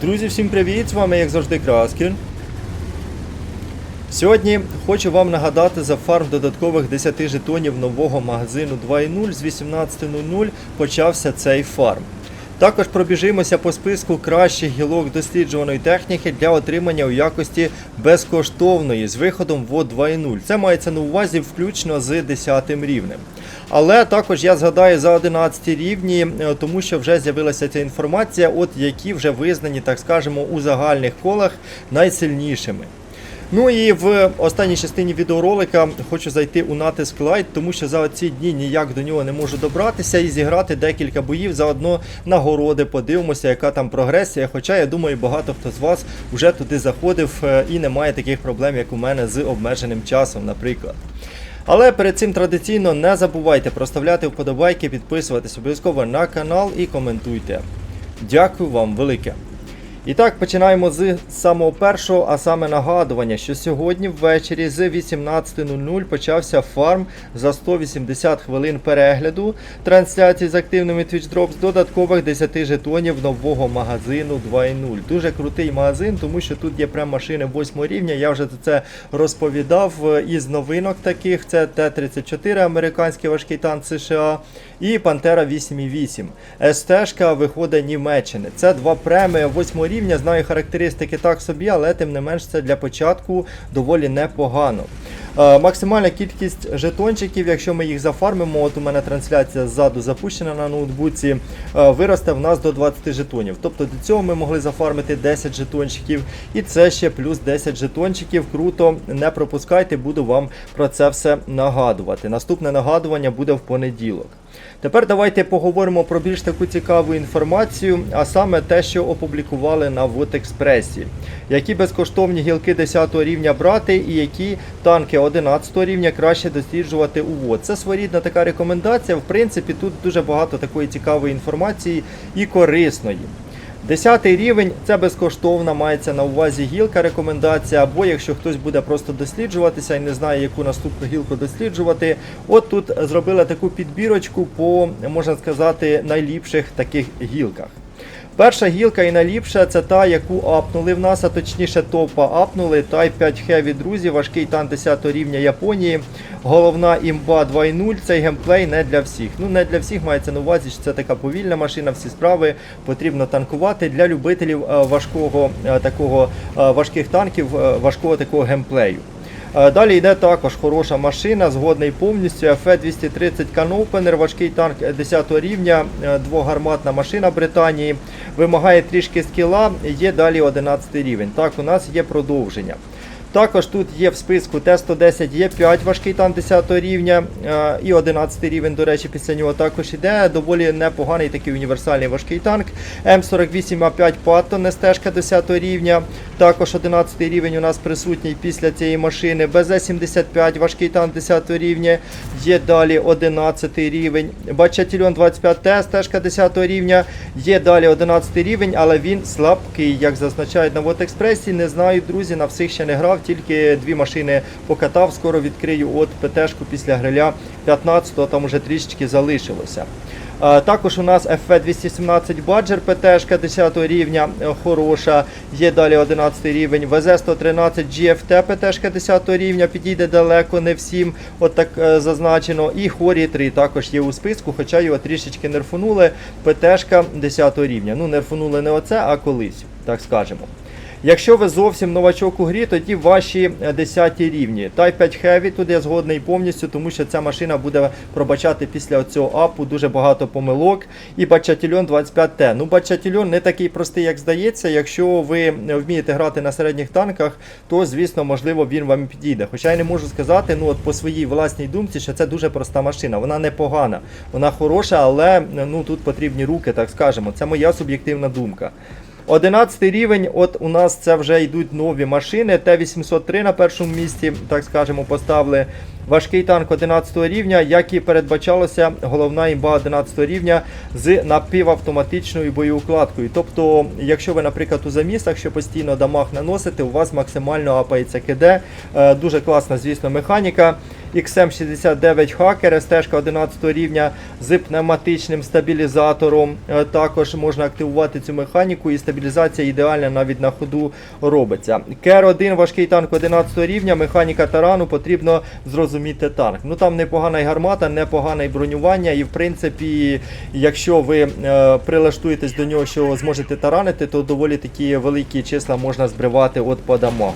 Друзі, всім привіт! З вами, як завжди, Краскін. Сьогодні хочу вам нагадати за фарм додаткових 10 жетонів нового магазину 2.0 з 18.00 почався цей фарм. Також пробіжимося по списку кращих гілок досліджуваної техніки для отримання у якості безкоштовної з виходом в 2.0. Це мається на увазі включно з 10 рівнем. Але також я згадаю за 11 рівні, е, тому що вже з'явилася ця інформація, от які вже визнані, так скажемо, у загальних колах найсильнішими. Ну і в останній частині відеоролика хочу зайти у натиск лайт, тому що за ці дні ніяк до нього не можу добратися і зіграти декілька боїв. Заодно нагороди, подивимося, яка там прогресія. Хоча я думаю, багато хто з вас вже туди заходив е, і не має таких проблем, як у мене з обмеженим часом, наприклад. Але перед цим традиційно не забувайте проставляти вподобайки, підписуватись обов'язково на канал і коментуйте. Дякую вам велике. І так, починаємо з самого першого, а саме нагадування, що сьогодні ввечері з 18.00 почався фарм за 180 хвилин перегляду трансляції з активними Twitch Drops додаткових 10 жетонів нового магазину 2.0. Дуже крутий магазин, тому що тут є прям машини 8 рівня. Я вже це розповідав е, із новинок таких. Це Т-34, американський важкий танк США, і Пантера 8.8. СТ-шка виходить Німеччини. Це два преми 8 рівня. Знаю характеристики так собі, але тим не менш це для початку доволі непогано. Е, Максимальна кількість жетончиків, якщо ми їх зафармимо, от у мене трансляція ззаду запущена на ноутбуці, е, виросте в нас до 20 жетонів. Тобто до цього ми могли зафармити 10 жетончиків, і це ще плюс 10 жетончиків. Круто, не пропускайте, буду вам про це все нагадувати. Наступне нагадування буде в понеділок. Тепер давайте поговоримо про більш таку цікаву інформацію, а саме те, що опублікували на Вотекспресі. Які безкоштовні гілки 10 рівня брати і які танки 11 рівня краще досліджувати у ВОД. Це своєрідна така рекомендація. В принципі, тут дуже багато такої цікавої інформації і корисної. Десятий рівень це безкоштовна, мається на увазі гілка рекомендація, або якщо хтось буде просто досліджуватися і не знає, яку наступну гілку досліджувати. От тут зробили таку підбірочку по, можна сказати, найліпших таких гілках. Перша гілка і найліпша це та, яку апнули в нас, а точніше топа апнули. Type 5 Heavy, друзі, важкий танк 10 рівня Японії. Головна імба 2.0. Цей геймплей не для всіх. Ну, не для всіх мається на увазі, що це така повільна машина, всі справи потрібно танкувати для любителів е, важкого е, такого е, важких танків, важкого такого геймплею. Е, Далі йде також хороша машина, згодний повністю. FE-230 Canopiner, важкий танк 10 рівня, е, двогарматна машина Британії. Вимагає трішки скіла, є далі 11 рівень. Так, у нас є продовження. Також тут є в списку Т-110 є 5 важкий танк 10 рівня е, і 11 рівень, до речі, після нього також іде. Доволі непоганий такий універсальний важкий танк. М48А5 Паттон, стежка 10 рівня. Також 11 рівень у нас присутній після цієї машини. БЗ-75 важкий танк 10 рівня. Є далі 11 рівень. Бачатільон 25Т, стежка 10 рівня. Є далі 11 рівень, але він слабкий, як зазначають на Вотекспресі. Не знаю, друзі, на всіх ще не грав, тільки дві машини покатав. Скоро відкрию от ПТшку після гриля 15-го, там уже трішечки залишилося. Також у нас FV217 Badger ПТшка 10 рівня, е, хороша. Є далі 11 рівень. ВЗ-113 GFT ПТшка 10 рівня, підійде далеко, не всім, от так е, зазначено. І Хорі 3 також є у списку, хоча його трішечки нерфунули. ПТшка 10 рівня. Ну, нерфунули не оце, а колись, так скажемо. Якщо ви зовсім новачок у грі, тоді ваші е, 10 рівні. Type 5 Heavy тут я згодний повністю, тому що ця машина буде пробачати після цього апу дуже багато помилок. І Бачатільон 25Т. Ну, Бачатільон не такий простий, як здається. Якщо ви вмієте грати на середніх танках, то звісно, можливо, він вам підійде. Хоча я не можу сказати, ну от по своїй власній думці, що це дуже проста машина. Вона непогана, вона хороша, але ну тут потрібні руки, так скажемо. Це моя суб'єктивна думка. 11 рівень, от у нас це вже йдуть нові машини. Т-803 на першому місці, так скажемо, поставили. Важкий танк 11 рівня, як і передбачалося, головна імба 11 рівня з напівавтоматичною боєукладкою. Тобто, якщо ви, наприклад, у замісах, що постійно дамаг наносите, у вас максимально апається КД. Е, Дуже класна, звісно, механіка. XM69 Hacker, СТ 11 рівня з пневматичним стабілізатором. Е, Також можна активувати цю механіку і стабілізація ідеальна навіть на ходу робиться. Кер-1 важкий танк 11 рівня, механіка тарану, потрібно зрозуміти танк. Ну там непогана й гармата, непогане й бронювання, і в принципі, якщо ви е, прилаштуєтесь до нього, що зможете таранити, то доволі такі великі числа можна збривати от по дамагу.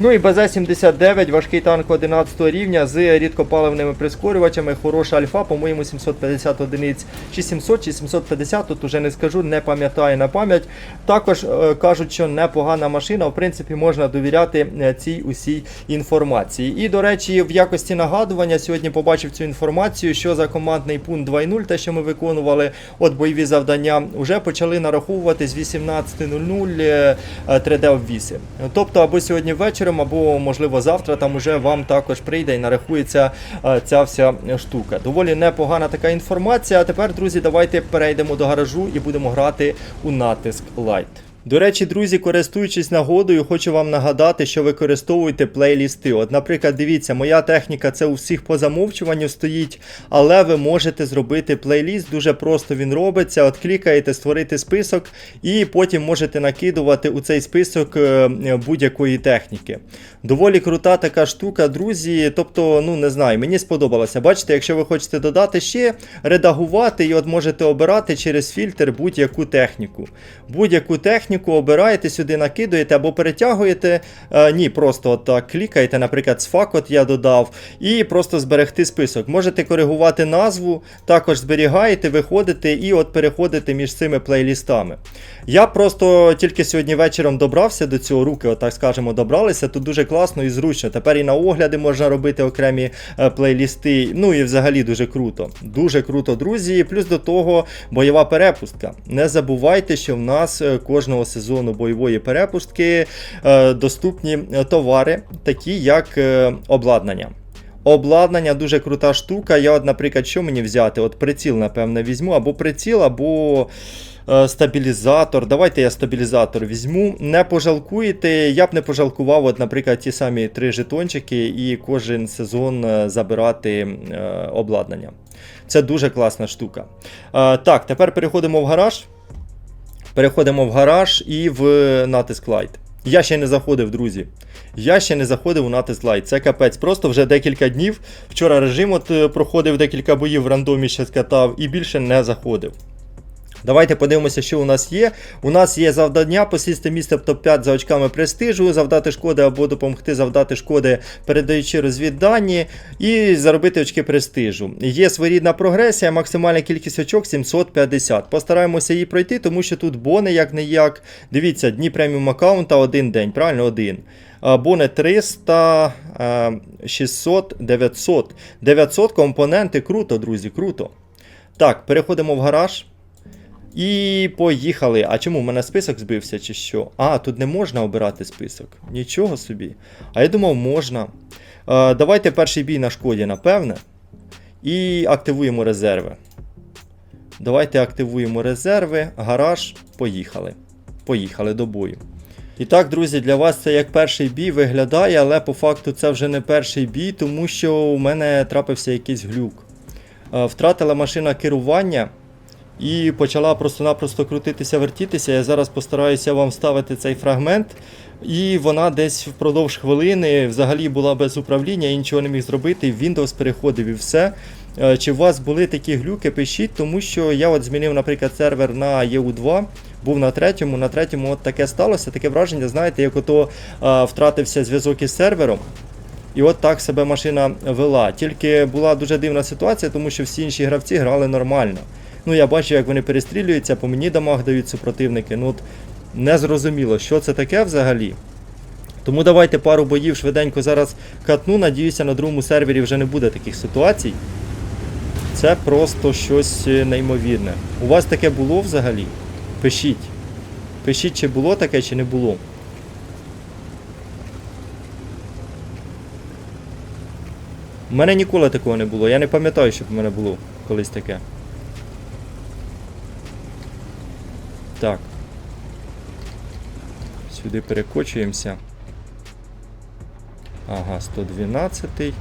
Ну і БЗ-79, важкий танк 11 рівня з рідкопаливними прискорювачами, хороша альфа, по-моєму, 750 одиниць чи 700, чи 750, тут уже не скажу, не пам'ятаю на пам'ять. Також е, кажуть, що непогана машина, в принципі, можна довіряти е, цій усій інформації. І, до речі, в якості нагадування сьогодні побачив цю інформацію, що за командний пункт 2.0, те, що ми виконували, от бойові завдання, вже почали нараховувати з 18.00 е, 3D обвіси. Тобто, або сьогодні ввечері, або можливо завтра там уже вам також прийде і нарахується е, ця вся штука. Доволі непогана така інформація. А тепер, друзі, давайте перейдемо до гаражу і будемо грати у натиск Light. До речі, друзі, користуючись нагодою, хочу вам нагадати, що використовуйте плейлісти. От, наприклад, дивіться, моя техніка це у всіх по замовчуванню стоїть, але ви можете зробити плейліст. Дуже просто він робиться. От клікаєте створити список, і потім можете накидувати у цей список е, будь-якої техніки. Доволі крута така штука, друзі. Тобто, ну не знаю, мені сподобалося. Бачите, якщо ви хочете додати ще, редагувати, і от можете обирати через фільтр будь-яку техніку. Будь-яку техніку обираєте сюди, накидуєте або перетягуєте. Е, ні, просто так клікаєте, наприклад, сфак от я додав, і просто зберегти список. Можете коригувати назву, також зберігаєте, виходите і от переходите між цими плейлістами. Я просто тільки сьогодні вечором добрався до цього, руки, так скажемо, добралися. Тут дуже класно і зручно. Тепер і на огляди можна робити окремі е, плейлісти. Ну і взагалі дуже круто. Дуже круто, друзі. Плюс до того бойова перепустка. Не забувайте, що в нас е, кожного сезону бойової перепустки е, доступні е, товари, такі як е, обладнання. Обладнання дуже крута штука. Я, от, наприклад, що мені взяти? От приціл, напевно, візьму, або приціл, або стабілізатор. Давайте я стабілізатор візьму. Не пожалкуєте. Я б не пожалкував, от, наприклад, ті самі три жетончики і кожен сезон забирати обладнання. Це дуже класна штука. Так, тепер переходимо в гараж. Переходимо в гараж і в натиск лайт. Я ще не заходив, друзі. Я ще не заходив у натиск лайт. Це капець. Просто вже декілька днів. Вчора режим от е, проходив декілька боїв в рандомі ще скатав і більше не заходив. Давайте подивимося, що у нас є. У нас є завдання посісти місце в топ-5 за очками престижу, завдати шкоди або допомогти завдати шкоди, передаючи розвіддані, і заробити очки престижу. Є своєрідна прогресія, максимальна кількість очок 750. Постараємося її пройти, тому що тут бони як не як. Дивіться, дні преміум аккаунта один день, правильно один. Бони 300, 600, 900. 900 компоненти, круто, друзі, круто. Так, переходимо в гараж. І поїхали. А чому в мене список збився чи що? А, тут не можна обирати список. Нічого собі. А я думав, можна. Е, давайте перший бій на шкоді, напевне. І активуємо резерви. Давайте активуємо резерви, гараж, поїхали. Поїхали до бою. І так, друзі, для вас це як перший бій виглядає, але по факту це вже не перший бій, тому що у мене трапився якийсь глюк. Е, Втратила машина керування і почала просто-напросто крутитися, вертітися. Я зараз постараюся вам вставити цей фрагмент. І вона десь впродовж хвилини взагалі була без управління, я нічого не міг зробити. Windows переходив і все. Е, Чи у вас були такі глюки, пишіть, тому що я от змінив, наприклад, сервер на EU2, був на третьому, на третьому от таке сталося. Таке враження, знаєте, як ото е, втратився зв'язок із сервером. І от так себе машина вела. Тільки була дуже дивна ситуація, тому що всі інші гравці грали нормально. Ну, я бачу, як вони перестрілюються, по мені дамаг дають супротивники. Ну, от не зрозуміло, що це таке взагалі. Тому давайте пару боїв швиденько зараз катну. Надіюся, на другому сервері вже не буде таких ситуацій. Це просто щось е, неймовірне. У вас таке було взагалі? Пишіть. Пишіть, чи було таке, чи не було. У мене ніколи такого не було. Я не пам'ятаю, щоб в мене було колись таке. Так. Сюди перекочуємося. Ага, 112.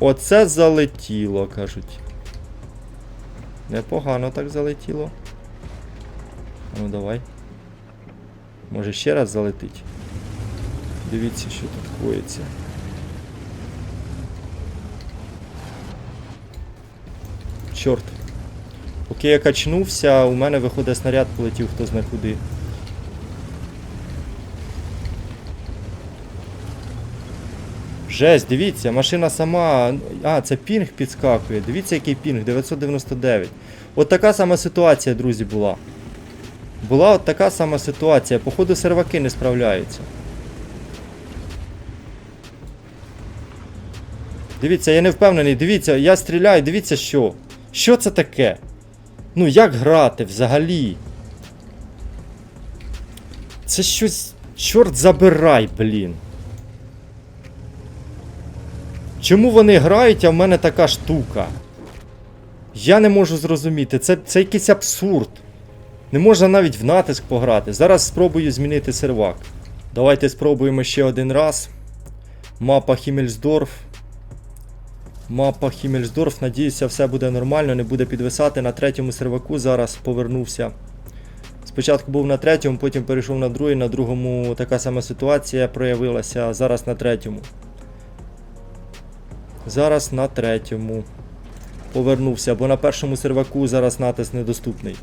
Оце залетіло, кажуть. Непогано так залетіло. Ну давай. Може ще раз залетить. Дивіться, що тут коїться. Чорт. Поки я качнувся, у мене виходить снаряд полетів хто зна куди. Жесть, дивіться, машина сама. А, це пінг підскакує. Дивіться, який пінг, 999. От така сама ситуація, друзі, була. Була от така сама ситуація. Походу серваки не справляються. Дивіться, я не впевнений. Дивіться, я стріляю, дивіться що. Що це таке? Ну, як грати взагалі? Це щось. Чорт забирай, блін. Чому вони грають, а в мене така штука? Я не можу зрозуміти. Це, це якийсь абсурд. Не можна навіть в натиск пограти. Зараз спробую змінити сервак. Давайте спробуємо ще один раз. Мапа Хіммельсдорф. Мапа Хіммельсдорф. Надіюся, все буде нормально, не буде підвисати. На третьому серваку зараз повернувся. Спочатку був на третьому, потім перейшов на другий. На другому така сама ситуація проявилася. Зараз на третьому. Зараз на третьому. Повернувся, бо на першому серваку зараз натиск недоступний.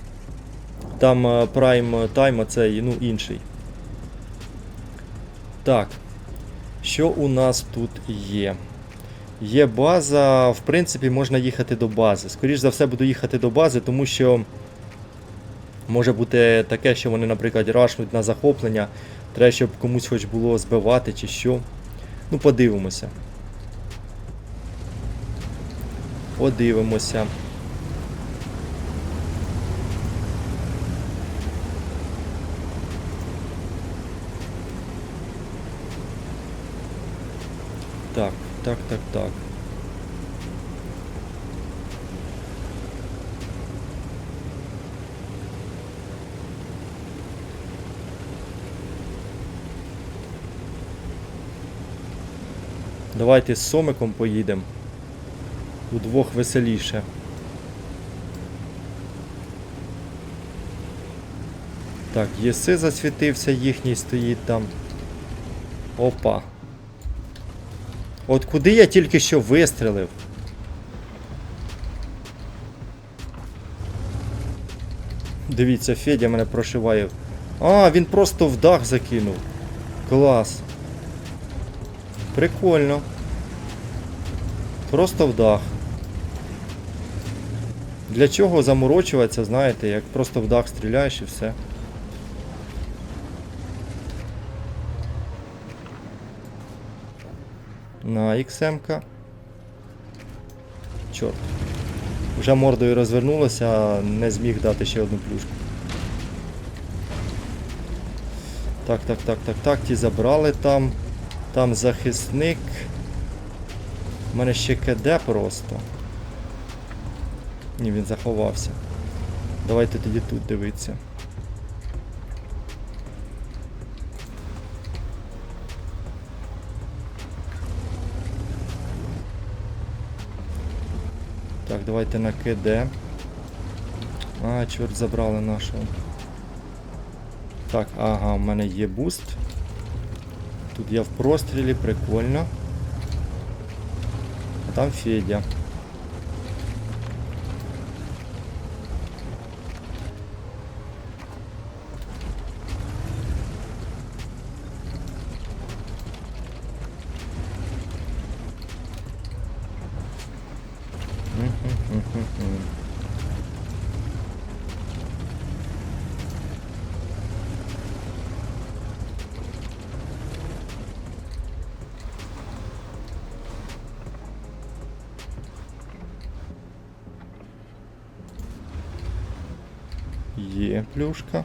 Там е, Prime Time, а цей, ну, інший. Так. Що у нас тут є? Є база, в принципі, можна їхати до бази. Скоріше за все, буду їхати до бази, тому що може бути таке, що вони, наприклад, рашнуть на захоплення. Треба, щоб комусь хоч було збивати чи що. Ну, подивимося. Подивимося. Так, так, так. Давайте з Сомиком поїдемо. Удвох веселіше. Так, єси засвітився, їхній стоїть там. Опа. От куди я тільки що вистрелив? Дивіться, Федя мене прошиває. А, він просто в дах закинув. Клас. Прикольно. Просто в дах. Для чого заморочуватися, знаєте, як просто в дах стріляєш і все. На XM-ка. Чорт. Вже мордою розвернулося, не зміг дати ще одну плюшку. Так, так, так, так, так, ті забрали там. Там захисник. У мене ще КД просто. Ні, він заховався. Давайте тоді тут дивитися. Давайте на КД. А, чорт, забрали нашого. Так, ага, у мене є буст. Тут я в прострілі, прикольно. А там Федя. Є плюшка.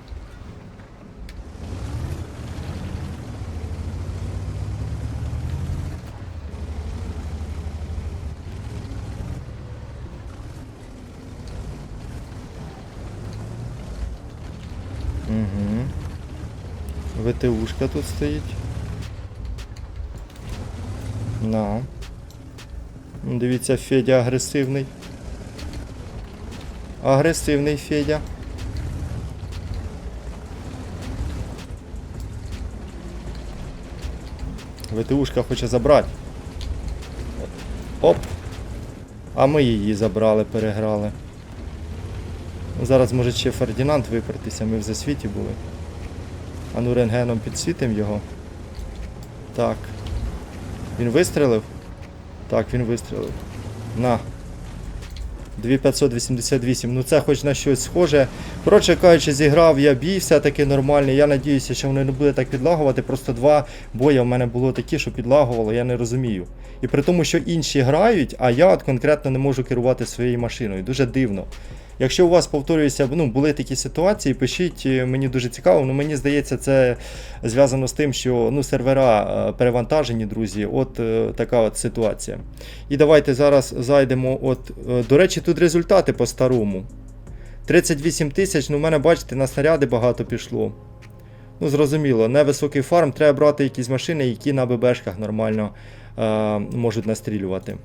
Угу. ВТУшка тут стоїть. На. Дивіться, Федя агресивний. Агресивний Федя. ВТУшка хоче забрати. Оп. А ми її забрали, переграли. Ну, Зараз може ще Фердінанд випертися, ми в засвіті були. А ну рентгеном підсвітимо його. Так. Він вистрелив? Так, він вистрелив. На. 2588. Ну це хоч на щось схоже. Коротше кажучи, зіграв я бій, все-таки нормальний. Я надіюся, що воно не буде так підлагувати. Просто два бої в мене було такі, що підлагувало, я не розумію. І при тому, що інші грають, а я от конкретно не можу керувати своєю машиною. Дуже дивно. Якщо у вас повторюється, ну були такі ситуації, пишіть, е, мені дуже цікаво. Ну мені здається, це зв'язано з тим, що ну сервера е, перевантажені, друзі. От е, така от ситуація. І давайте зараз зайдемо. От, до речі, тут результати по старому. 38 тисяч, ну в мене, бачите, на снаряди багато пішло. Ну, зрозуміло, невисокий фарм, треба брати якісь машини, які на ББшках нормально е, можуть настрілювати.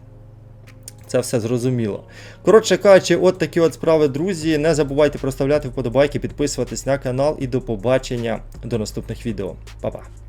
Це все зрозуміло. Коротше кажучи, от такі от справи, друзі. Не забувайте проставляти вподобайки, підписуватись на канал і до побачення до наступних відео. Па-па.